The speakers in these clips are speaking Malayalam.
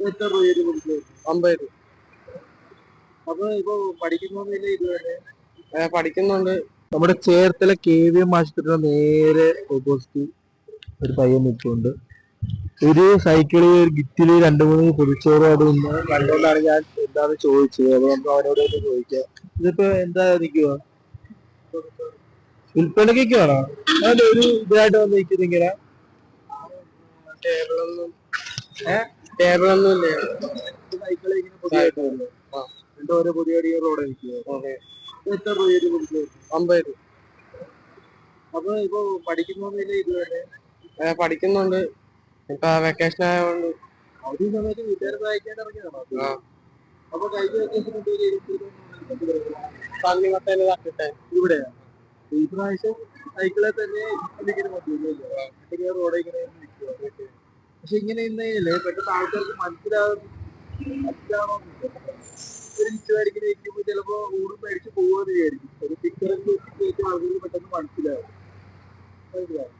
എത്ര രൂപ കൊടുക്കും അമ്പത് രൂപ. അപ്പൊ ഇപ്പൊ ഇതുവരെ പഠിക്കുന്നുണ്ട്. നമ്മുടെ ചേർത്തല കെ വി എം ആശുപത്രിയുടെ നേരെ ഓപ്പോസിറ്റ് ഒരു പയ്യൻ നിൽക്കുന്നുണ്ട് ഒരു സൈക്കിളിൽ ഒരു ഗിറ്റിൽ രണ്ടു മൂന്ന് പൊതിച്ചോറ് അവിടെ നിന്ന് കണ്ടുകൊണ്ടാണ് ഞാൻ എന്താന്ന് ചോദിച്ചത്. അത് നമുക്ക് അവനോട് തന്നെ ചോദിക്കാം. ഇതിപ്പോ എന്താ നിൽക്കുക വിൽപ്പനയ്ക്കാണോ അതിന്റെ ഒരു ഇതായിട്ട് വന്ന് ടേബിളൊന്നും ടേബിളൊന്നും പുതിയതായിട്ട് വരുന്നത് ഓരോ പുതിയ റോഡ് എത്ര കൊടുക്കും അമ്പത്. അപ്പൊ ഇപ്പൊ പഠിക്കുന്നൊന്നുമില്ല ഇതുവരെ? പഠിക്കുന്നുണ്ട്. ഇപ്പൊ വെക്കേഷൻ ആയതുകൊണ്ട് അവധി സമയത്ത് വീട്ടുകാരെ സഹായിക്കാൻ ഇറങ്ങിയതാണോ. അപ്പൊ കഴിഞ്ഞ വെക്കേഷൻ ഇവിടെയാ? ഈ പ്രാവശ്യം സൈക്കിളെ തന്നെ ഇങ്ങനെ ഇങ്ങനെ റോഡ് ഇങ്ങനെ നിൽക്കുക പക്ഷെ ഇങ്ങനെ ഇന്നേ പെട്ടെന്ന് ആൾക്കാർക്ക് മനസ്സിലാകും ഒരു ചിലപ്പോ ഊടും മേടിച്ച് പോവാന്ന് വിചാരിക്കും. ഒരു പിക്ചറൊക്കെ വെച്ചിട്ട് ആൾക്കാർക്ക് പെട്ടെന്ന് മനസ്സിലാവും. മനസ്സിലാവും.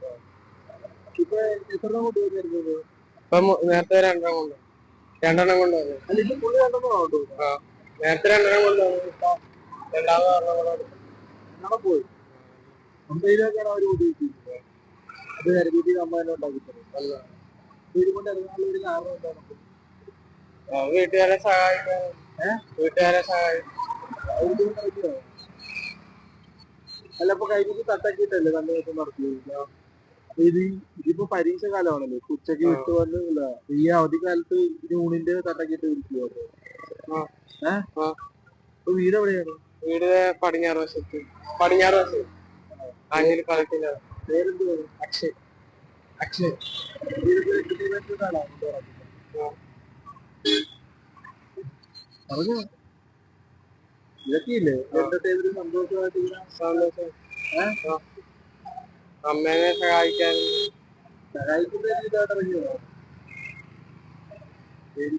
ഇപ്പൊ എത്ര കൊണ്ടുവരുന്നത് ഇപ്പൊ നേരത്തെ രണ്ടെണ്ണം കൊണ്ട്. രണ്ടെണ്ണം കൊണ്ട് വന്നു ആ നേരത്തെ രണ്ടെണ്ണം കൊണ്ട് വന്നു ഇപ്പൊ രണ്ടാമത് ഒരെണ്ണം പോയി. അമ്പതിലേക്കാണ് അവർ ഉപയോഗിച്ചിരിക്കുന്നത് അത് കരുതി അമ്മ തന്നെ ഉണ്ടാക്കി തരും വീട്ടുകാരെ സഹായിക്കാൻ വീട്ടുകാരെ സഹായിക്കും? അല്ല ഇപ്പൊ തട്ടാക്കിയിട്ടല്ലേ തന്നെ ഇത് ഇതിപ്പോ പരീക്ഷ കാലമാണല്ലോ. ഉച്ചയ്ക്ക് വിട്ടു വന്നില്ല ഈ അവധി കാലത്ത് ജൂണിന്റെ തട്ടാക്കിയിട്ട് വിളിക്കുവോ. ഏഹ് വീട് എവിടെയാണ്? വീട് പടിഞ്ഞാറ് വശത്ത്. പടിഞ്ഞാറ് വശത്ത്. പേരെന്ത് അക്ഷയ്. അക്ഷയ്. പറഞ്ഞു ഇതൊക്കെയില്ലേ എന്റർടൈൻമെന്റ് സന്തോഷമായിട്ട്. അമ്മേനെ സഹായിക്കാൻ സഹായിക്കുന്ന ഇതായിട്ട് ശരി